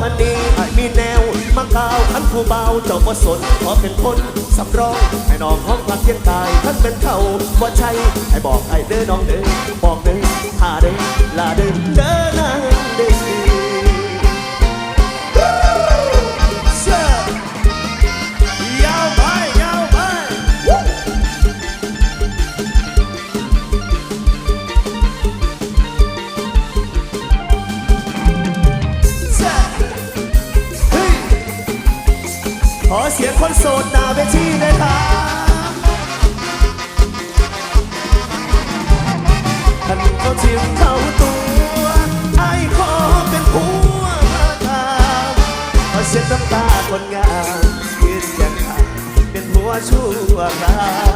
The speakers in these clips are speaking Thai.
ฮันนี่ไอ้มีแนวมากาวขันผู้เบาเจ้าบ่สนขอเป็นคนสำรองให้น้องห้องพักเทียงกายท่านเป็นเขาบ่ใช่ให้บอกไอ้เด้อน้องเด้อบอกเด้อหาเด้อลาเด้อเด้อ ขอเสียงคนโสดหน้าเวทีหนะครับท่านเขาชิมเขาตัวไอ้ขอเป็นผัวตามขอเช็ดน้ำตาคนงามยืนยันขาเป็นผัวชั่วคราว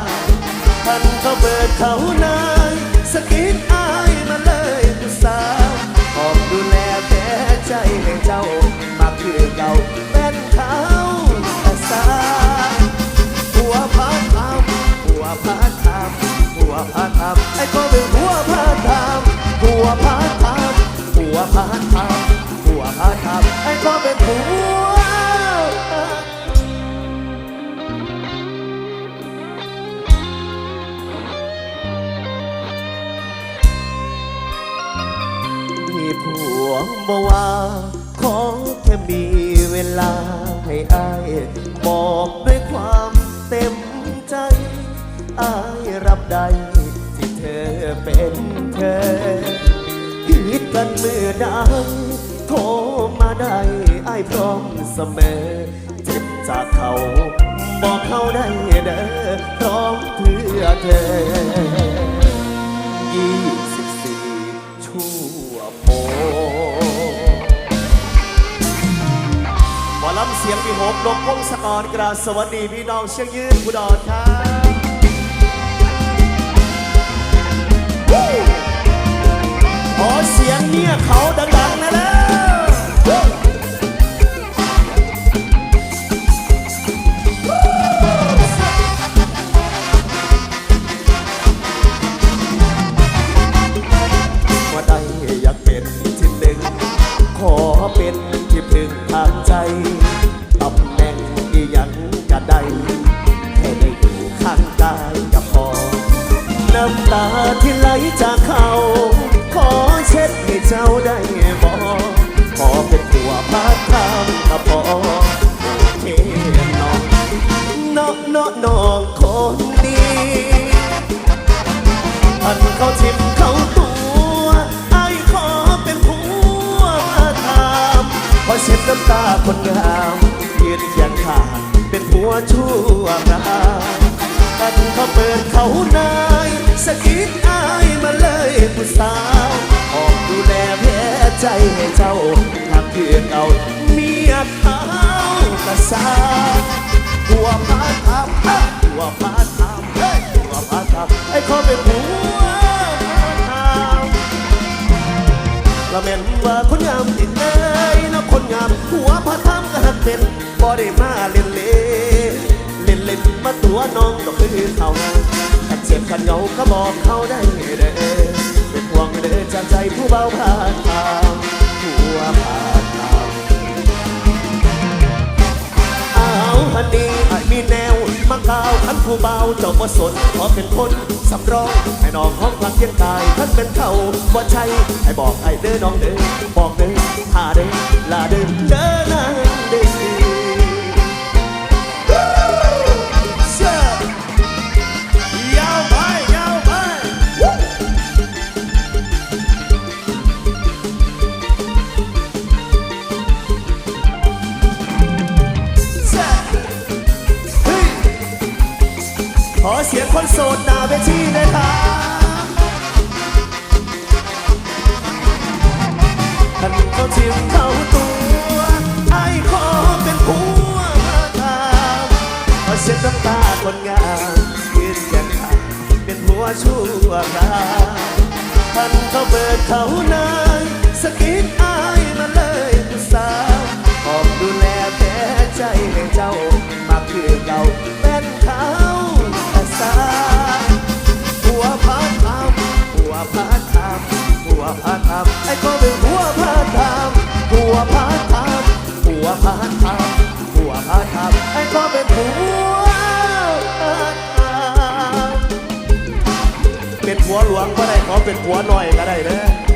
ท่านเขาเบิดเขานายสกิดอายมาเลยผู้สาวขอบดูแลแพ้ใจให้เจ้ามาคือเก่าเป็นเขา พาทำหัวพาทำไอ้ก็เป็นหัวพาทำหัวพาทำหัวพาทำหัวพาทำไอ้ก็เป็นหัวมีผัวบ่ว่าของแค่มีเวลาให้อายบอกด้วยความเต็ม อายรับได้ที่เธอเป็นเธอคิดกันเมื่อใดโทรมาได้อายพร้อมเสมอเจ็บจากเขา บอกเขาได้เด้อพร้อมเพื่อเธอยี่สิบสี่ชั่วโมงหมอลำเสียงพี่โหมนกพงศกรกราสวัสดีพี่น้องเชียงยืนกุดรครับ ขอเสียงเนี่ยเขาดังๆนะแล้วว่าได้อยากเป็นที่หนึ่งขอเป็นที่พึ่งทางใจตำแหน่งอีหยังก็ได้ น้ำตาที่ไหลจากเขา ขอเช็ดให้เจ้าได้บอกขอเป็นผัวพาทำก็พอโอเคน้องน้องน้องน้องคนนี้อันเขาทิมเขาตัวไอ้ขอเป็นผัวมาทำพอเช็ดน้ำตาคนงามยืนเคียงข้างเป็นผัวชั่วราวอันเขาเปิดเขานาย สะกิดอายมาเลยผู้สาวออกดูแลแพ้ใจให้เจ้าทำคือเก่าเมียเขากระซาผัวพาทำผัวพาทำเฮ้ยผัวพาทำไอ้ขอเป็นผัวพาทำละแม่นว่าคนงามติดเลยนะคนงามหัวพระทำก็หักเป็นบ่ได้มาเล่นเล่นเล่นเล่นมาตัวน้องก็คือเขา เจ็บขัดเงาก็บอกเขาได้เด้อเป็นห่วงเด้อจากใจผู้เบาพาทางหัวพาทางเอาฮันนี่ไอ้มีแนวมากาวขันผู้เบาเจ้าบ่สนขอเป็นคนสำรองให้น้องห้องพักเพียงกายท่านเป็นเขาบ่ใช่ให้บอกไอ้เด้อน้องเด้อบอกเด้อหาเด้อลาเด้อเด้อนางเด้อ คนโสดหน้าเวทีหนะครับท่านเขาชิมเขาตัวไอ้ขอเป็นผัวมาตามขอเช็ดน้ำตาคนงามยืนยันขาเป็นผัวชั่วคราวท่านเขาเบิดเขานายสกิดอ เป็ดหัวเป็นผัวหลวงก็ได้ขอเป็นหัวหน่อยก็ได้เด้อ